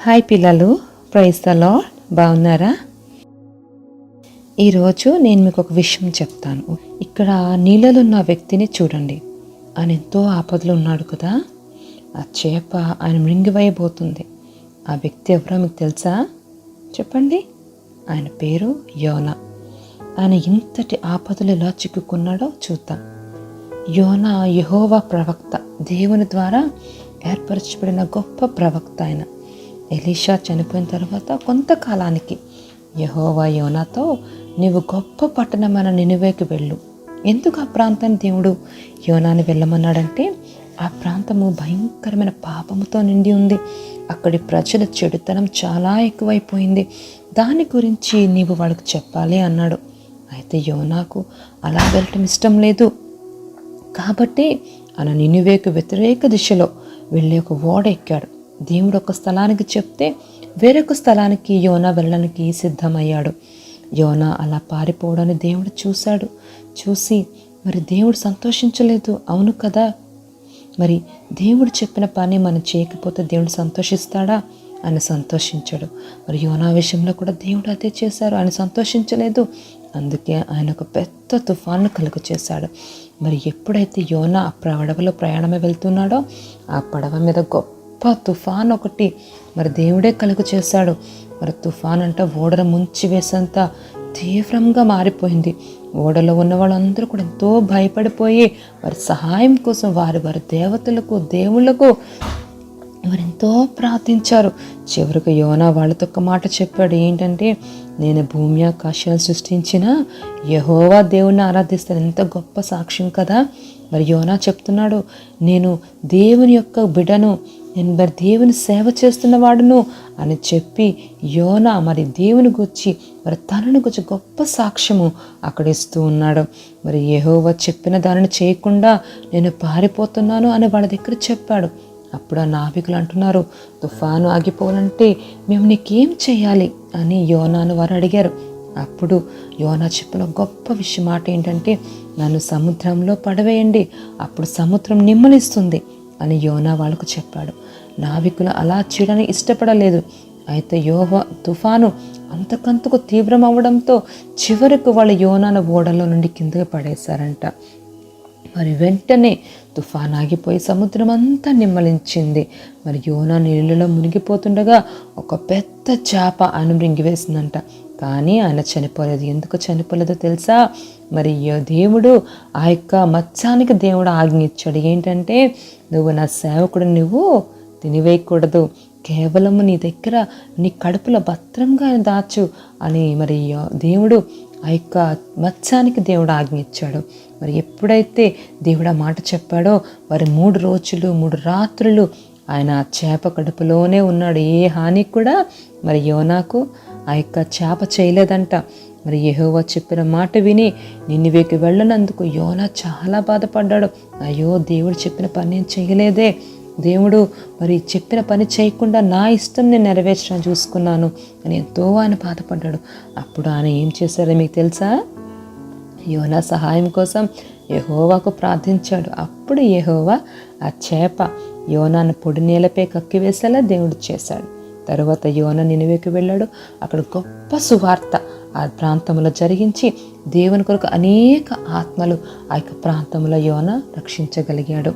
Hi పిల్లలు praise the బాగున్నారా? ఈరోజు నేను మీకు ఒక విషయం చెప్తాను. ఇక్కడ నీళ్ళలో ఉన్న వ్యక్తిని చూడండి. ఆయన ఎంతో ఆపదలో ఉన్నాడు కదా. ఆ చేప ఆయన మృంగివేయబోతుంది ఆ వ్యక్తి ఎవరో మీకు తెలుసా? చెప్పండి. ఆయన పేరు యోన. ఆయన ఇంతటి ఆపదలు ఎలా చిక్కుకున్నాడో చూద్దాం. యోన యహోవా ప్రవక్త. దేవుని ద్వారా ఏర్పరచబడిన గొప్ప ప్రవక్త ఆయన. ఎలీషా చనిపోయిన తర్వాత కొంతకాలానికి యహోవా యోనాతో నీవు గొప్ప పట్టణమైన నినువేకి వెళ్ళు. ఎందుకు ఆ ప్రాంతాన్ని దేవుడు యోనాని వెళ్ళమన్నాడంటే ఆ ప్రాంతము భయంకరమైన పాపముతో నిండి ఉంది. అక్కడి ప్రజల చెడుతనం చాలా ఎక్కువైపోయింది. దాని గురించి నీవు వాళ్ళకి చెప్పాలి అన్నాడు. అయితే యోనాకు అలా వెళ్ళటం ఇష్టం లేదు. కాబట్టి ఆయన నినువేకు వ్యతిరేక దిశలో వెళ్ళి ఒక ఓడ ఎక్కాడు. దేవుడు ఒక స్థలానికి చెప్తే వేరొక స్థలానికి యోనా వెళ్ళడానికి సిద్ధమయ్యాడు. యోనా అలా పారిపోవడాన్ని దేవుడు చూశాడు. చూసి మరి దేవుడు సంతోషించలేదు. అవును కదా? మరి దేవుడు చెప్పిన పని మనం చేయకపోతే దేవుడు సంతోషిస్తాడా? ఆయన సంతోషించాడు. మరి యోనా విషయంలో కూడా దేవుడు అదే చేశారు. ఆయన సంతోషించలేదు. అందుకే ఆయన ఒక పెద్ద తుఫాను కలుగు చేశాడు. మరి ఎప్పుడైతే యోనా ఆ పడవలో ప్రయాణమే వెళ్తున్నాడో ఆ పడవ మీద గొప్ప తుఫాన్ ఒకటి. మరి దేవుడే కలుగు చేశాడు. మరి తుఫాన్ అంట ఓడను ముంచి వేసేంత తీవ్రంగా మారిపోయింది. ఓడలో ఉన్న వాళ్ళందరూ కూడా ఎంతో భయపడిపోయి వారి సహాయం కోసం వారి వారి దేవతలకు దేవుళ్ళకు వారు ఎంతో ప్రార్థించారు. చివరికి యోనా వాళ్ళతో ఒక మాట చెప్పాడు. ఏంటంటే నేను భూమి ఆకాశాలు సృష్టించిన యహోవా దేవుణ్ణి ఆరాధిస్తాను. ఎంత గొప్ప సాక్ష్యం కదా. మరి యోనా చెప్తున్నాడు నేను దేవుని యొక్క బిడను నేను మరి దేవుని సేవ చేస్తున్న వాడును అని చెప్పి యోన మరి దేవుని గురించి మరి తనను గురించి గొప్ప సాక్ష్యము అక్కడ ఇస్తూ ఉన్నాడు. మరి యెహోవా చెప్పిన దానిని చేయకుండా నేను పారిపోతున్నాను అని వాళ్ళ దగ్గర చెప్పాడు. అప్పుడు ఆ నావికులు అంటున్నారు తుఫాను ఆగిపోవాలంటే మేము నీకేం చేయాలి అని యోనాను వారు అడిగారు. అప్పుడు యోనా చెప్పిన గొప్ప విషయం మాట ఏంటంటే నన్ను సముద్రంలో పడవేయండి అప్పుడు సముద్రం నిమ్మలిస్తుంది అని యోనా వాళ్ళకు చెప్పాడు. నావికులు అలా చేయడానికి ఇష్టపడలేదు. అయితే యోహ తుఫాను అంతకంతకు తీవ్రం అవ్వడంతో చివరకు వాళ్ళ యోనాను ఓడలో నుండి కిందకి పడేశారంట. మరి వెంటనే తుఫాన్ ఆగిపోయి సముద్రం అంతా నిమ్మలించింది. మరి యోనా నీళ్ళలో మునిగిపోతుండగా ఒక పెద్ద చేప ఆయన మృంగివేసిందంట కానీ ఆయన చనిపోలేదు. ఎందుకు చనిపోలేదో తెలుసా? మరి యో- దేవుడు ఆ యొక్క మత్స్యానికి దేవుడు ఆజ్ఞ ఇచ్చాడు. ఏంటంటే నువ్వు నా సేవకుడు నువ్వు తినివేయకూడదు. కేవలము నీ దగ్గర నీ కడుపులో భద్రంగా దాచు అని మరి యో- దేవుడు ఆ యొక్క మత్స్యానికి దేవుడు ఆజ్ఞ ఇచ్చాడు. మరి ఎప్పుడైతే దేవుడు ఆ మాట చెప్పాడో వారి మూడు రోజులు మూడు రాత్రులు ఆయన ఆ చేప కడుపులోనే ఉన్నాడు. ఏ హాని కూడా మరి యోనాకు ఆ యొక్క చేప చేయలేదంట. మరి యహోవా చెప్పిన మాట విని నిన్నువేకి వెళ్ళనందుకు యోనా చాలా బాధపడ్డాడు. అయ్యో దేవుడు చెప్పిన పని నేను చేయలేదే. దేవుడు మరి చెప్పిన పని చేయకుండా నా ఇష్టం నేను నెరవేర్చడం చూసుకున్నాను అని ఎంతో ఆయన బాధపడ్డాడు. అప్పుడు ఆయన ఏం చేశారో మీకు తెలుసా? యోనా సహాయం కోసం యహోవాకు ప్రార్థించాడు. అప్పుడు యహోవా ఆ చేప యోనాను పొడి నేలపై కక్కివేసేలా దేవుడు చేశాడు. తరువాత యోన నినివేకి వెళ్ళాడు. అక్కడ గొప్ప సువార్త ఆ ప్రాంతంలో జరిగించి దేవుని కొరకు అనేక ఆత్మలు ఆ యొక్క ప్రాంతంలో యోన రక్షించగలిగాడు.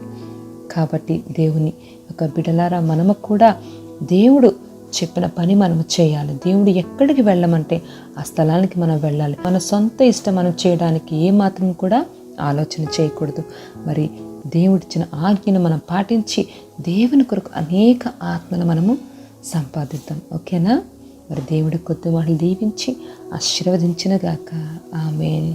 కాబట్టి దేవుని యొక్క బిడలారా మనము కూడా దేవుడు చెప్పిన పని మనము చేయాలి. దేవుడు ఎక్కడికి వెళ్ళమంటే ఆ స్థలానికి మనం వెళ్ళాలి. మన సొంత ఇష్టం మనం చేయడానికి ఏమాత్రం కూడా ఆలోచన చేయకూడదు. మరి దేవుడిచ్చిన ఆజ్ఞను మనం పాటించి దేవుని కొరకు అనేక ఆత్మను మనము సంపాదిద్దాం. ఓకేనా? మరి దేవుడి కొద్ది వాళ్ళు దీవించి ఆశీర్వదించిన గాక. ఆమె